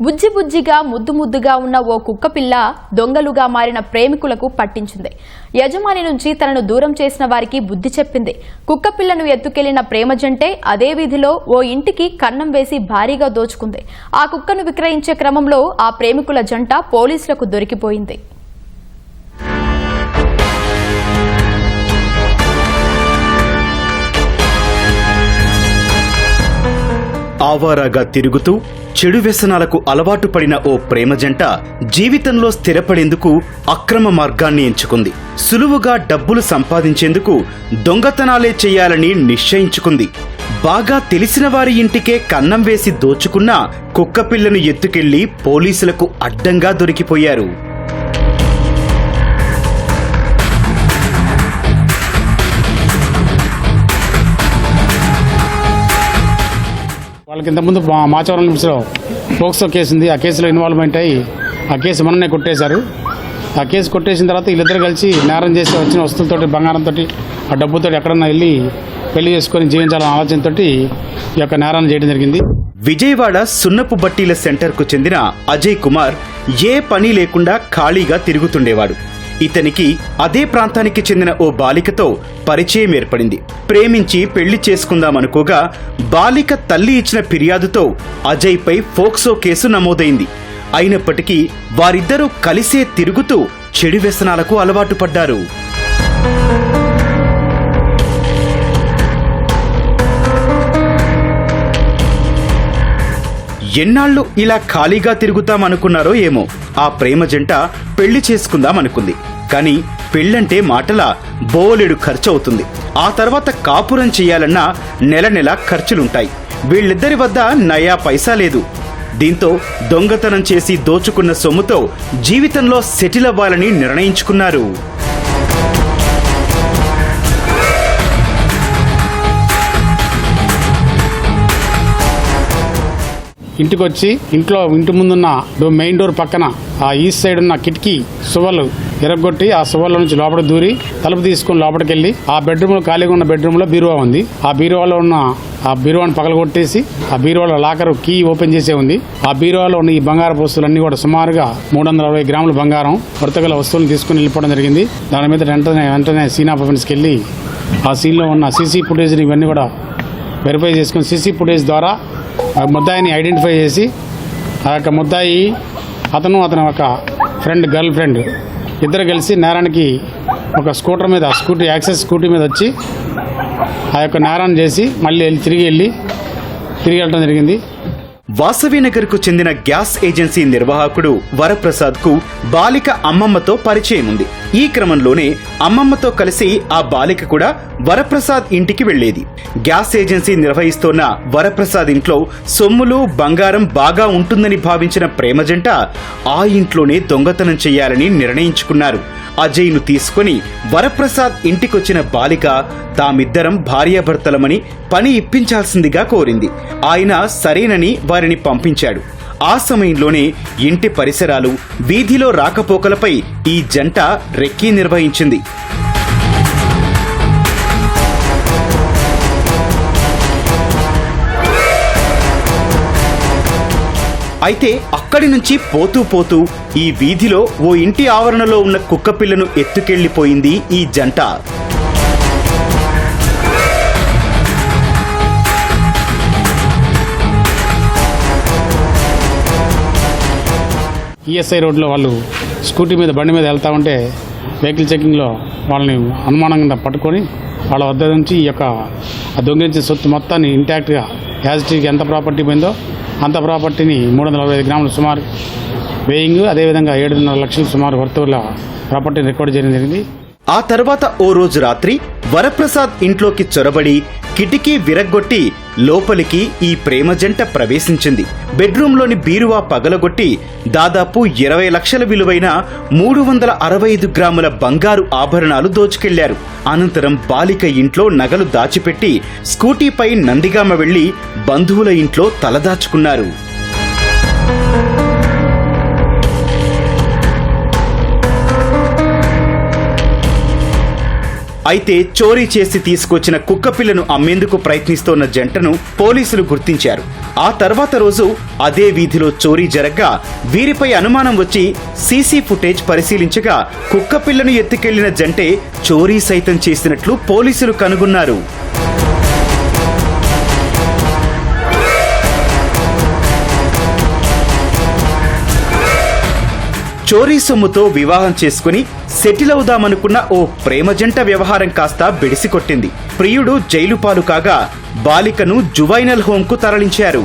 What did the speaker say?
బుజ్జి బుజ్జిగా ముద్దు ముద్దుగా ఉన్న ఓ కుక్క పిల్ల దొంగలుగా మారిన ప్రేమికులకు పట్టించింది. యజమాని నుంచి తనను దూరం చేసిన వారికి బుద్ధి చెప్పింది. కుక్క పిల్లను ఎత్తుకెళ్ళిన ప్రేమ జంటే అదే వీధిలో ఓ ఇంటికి కన్నం వేసి భారీగా దోచుకుంది. ఆ కుక్కను విక్రయించే క్రమంలో ఆ ప్రేమికుల జంట పోలీసులకు దొరికిపోయింది. ఆవారాగా తిరుగుతూ చెడు వ్యసనాలకు అలవాటు పడిన ఓ ప్రేమ జంట జీవితంలో స్థిరపడేందుకు అక్రమ మార్గాన్ని ఎంచుకుంది. సులువుగా డబ్బులు సంపాదించేందుకు దొంగతనాలే చేయాలని నిశ్చయించుకుంది. బాగా తెలిసిన వారి ఇంటికే కన్నం వేసి దోచుకున్న కుక్కపిల్లను ఎత్తుకెళ్ళి పోలీసులకు అడ్డంగా దొరికిపోయారు. వాళ్ళకి ఇంతకుముందు మా మాచవరం లిమిట్స్లో పోక్సో కేసు ఉంది. ఆ కేసులో ఇన్వాల్వ్మెంట్ అయ్యి ఆ కేసు మననే కొట్టేశారు. ఆ కేసు కొట్టేసిన తర్వాత వీళ్ళిద్దరు కలిసి నేరం చేసి వచ్చిన వస్తువులతోటి బంగారంతో ఆ డబ్బుతో ఎక్కడన్నా వెళ్ళి పెళ్ళి చేసుకొని జీవించాలనే ఆలోచనతో ఈ యొక్క నేరాన్ని చేయడం జరిగింది. విజయవాడ సున్నపు బట్టీల సెంటర్కు చెందిన అజయ్ కుమార్ ఏ పని లేకుండా ఖాళీగా తిరుగుతుండేవాడు. ఇతనికి అదే ప్రాంతానికి చెందిన ఓ బాలికతో పరిచయం ఏర్పడింది. ప్రేమించి పెళ్ళి చేసుకుందామనుకోగా బాలిక తల్లి ఇచ్చిన ఫిర్యాదుతో అజయ్పై ఫోక్సో కేసు నమోదైంది. అయినప్పటికీ వారిద్దరూ కలిసే తిరుగుతూ చెడు వ్యసనాలకు అలవాటు పడ్డారు. ఎన్నాళ్ళు ఇలా ఖాళీగా తిరుగుతామనుకున్నారో ఏమో. ఆ ప్రేమ జంట పెళ్ళి చేసుకుందామనుకుంది. కానీ పెళ్ళంటే మాటల బోలెడు ఖర్చు అవుతుంది ఆ తర్వాత కాపురం చేయాలన్నా నెల నెల ఖర్చులుంటాయి. వీళ్ళిద్దరి వద్ద నయా పైసా లేదు. దీంతో దొంగతనం చేసి దోచుకున్న సొమ్ముతో జీవితంలో సెటిల్ అవ్వాలని నిర్ణయించుకున్నారు. ఇంటికి వచ్చి ఇంట్లో ఇంటి ముందున్న డో- మెయిన్ డోర్ పక్కన ఆ ఈస్ట్ సైడ్ ఉన్న కిటికీ సువ్వలు ఎరగొట్టి ఆ సువ్వల నుంచి లోపల దూరి తలుపు తీసుకొని లోపలికి వెళ్ళి ఆ బెడ్రూమ్ ఖాళీగా ఉన్న బెడ్రూమ్లో బీరువా ఉంది. ఆ బీరువాలో ఉన్న ఆ బీరువాను పగలగొట్టేసి ఆ బీరువాలో లాకర్ కీ ఓపెన్ చేసే ఉంది. ఆ బీరువాలో ఉన్న ఈ బంగారు వస్తువులన్నీ కూడా సుమారుగా మూడు వందల అరవై గ్రాముల బంగారం వృత్తగల వస్తువులను తీసుకుని వెళ్ళిపోవడం జరిగింది. దాని మీద వెంటనే వెంటనే సీనా పర్ఫార్మెన్స్కి వెళ్ళి ఆ సీన్లో ఉన్న సీసీ ఫుటేజ్ని ఇవన్నీ కూడా వెరిఫై చేసుకుని సీసీ ఫుటేజ్ ద్వారా ఆ ముద్దాయిని ఐడెంటిఫై చేసి ఆ యొక్క ముద్దాయి అతను అతని ఒక ఫ్రెండ్ గర్ల్ ఫ్రెండ్ ఇద్దరు కలిసి నేరానికి ఒక స్కూటర్ మీద స్కూటీ యాక్సెస్ స్కూటీ మీద వచ్చి ఆ యొక్క నేరాన్ని చేసి మళ్ళీ వెళ్ళి తిరిగి వెళ్ళి తిరిగి వెళ్ళడం జరిగింది. వాసవినగర్కు చెందిన గ్యాస్ ఏజెన్సీ నిర్వాహకుడు వరప్రసాద్కు బాలిక అమ్మమ్మతో పరిచయం ఉంది. ఈ క్రమంలోనే అమ్మమ్మతో కలిసి ఆ బాలిక కూడా వరప్రసాద్ ఇంటికి వెళ్ళేది గ్యాస్ ఏజెన్సీ నిర్వహిస్తోన్న వరప్రసాద్ ఇంట్లో సొమ్ములు బంగారం బాగా ఉంటుందని భావించిన ప్రేమ జంట ఆ ఇంట్లోనే దొంగతనం చేయాలని నిర్ణయించుకున్నారు. అజయ్ను తీసుకుని వరప్రసాద్ ఇంటికొచ్చిన బాలిక తామిద్దరం భార్యాభర్తలమని పని ఇప్పించాల్సిందిగా కోరింది. ఆయన సరేనని అధికారిని పంపించాడు. ఆ సమయంలోనే ఇంటి పరిసరాలు వీధిలో రాకపోకలపై ఈ జంట రెక్కీ నిర్వహించింది. అయితే అక్కడి నుంచి పోతూ పోతూ ఈ వీధిలో ఓ ఇంటి ఆవరణలో ఉన్న కుక్కపిల్లను ఎత్తుకెళ్ళిపోయింది ఈ జంట. ఈఎస్ఐ రోడ్లో వాళ్ళు స్కూటీ మీద బండి మీద వెళ్తా ఉంటే వెహికల్ చెకింగ్లో వాళ్ళని అనుమానంగా పట్టుకొని వాళ్ళ వద్ద నుంచి ఈ యొక్క దొంగిలించిన సొత్తు మొత్తాన్ని ఇంటాక్ట్గా యాజిటీకి ఎంత ప్రాపర్టీ పోయిందో అంత ప్రాపర్టీని మూడు వందల అరవై ఐదు గ్రాములు సుమారు వేయింగ్ అదేవిధంగా ఏడున్నర లక్షలు సుమారు వర్తువుల ప్రాపర్టీని రికార్డు చేయడం జరిగింది. ఆ తర్వాత ఓ రోజు రాత్రి వరప్రసాద్ ఇంట్లోకి చొరబడి కిటికీ విరగ్గొట్టి లోపలికి ఈ ప్రేమ జంట ప్రవేశించింది. బెడ్రూంలోని బీరువా పగలగొట్టి దాదాపు ఇరవై లక్షల విలువైన మూడు వందల అరవై ఐదు గ్రాముల బంగారు ఆభరణాలు దోచుకెళ్ళారు. అనంతరం బాలిక ఇంట్లో నగలు దాచిపెట్టి స్కూటీపై నందిగామ వెళ్ళి బంధువుల ఇంట్లో తలదాచుకున్నారు. అయితే చోరీ చేసి తీసుకొచ్చిన కుక్కపిల్లను అమ్మేందుకు ప్రయత్నిస్తోన్న జంటను పోలీసులు గుర్తించారు. ఆ తర్వాత రోజు అదే వీధిలో చోరీ జరగ్గా వీరిపై అనుమానం వచ్చి సీసీ ఫుటేజ్ పరిశీలించగా కుక్కపిల్లను ఎత్తుకెళ్ళిన జంటే చోరీ సైతం చేసినట్లు పోలీసులు కనుగొన్నారు. చోరీ సొమ్ముతో వివాహం చేసుకుని సెటిల్ అవుదామనుకున్న ఓ ప్రేమ జంట వ్యవహారం కాస్త బెడిసికొట్టింది. ప్రియుడు జైలు పాలు కాగా బాలికను జువైనల్ హోంకు తరలించారు.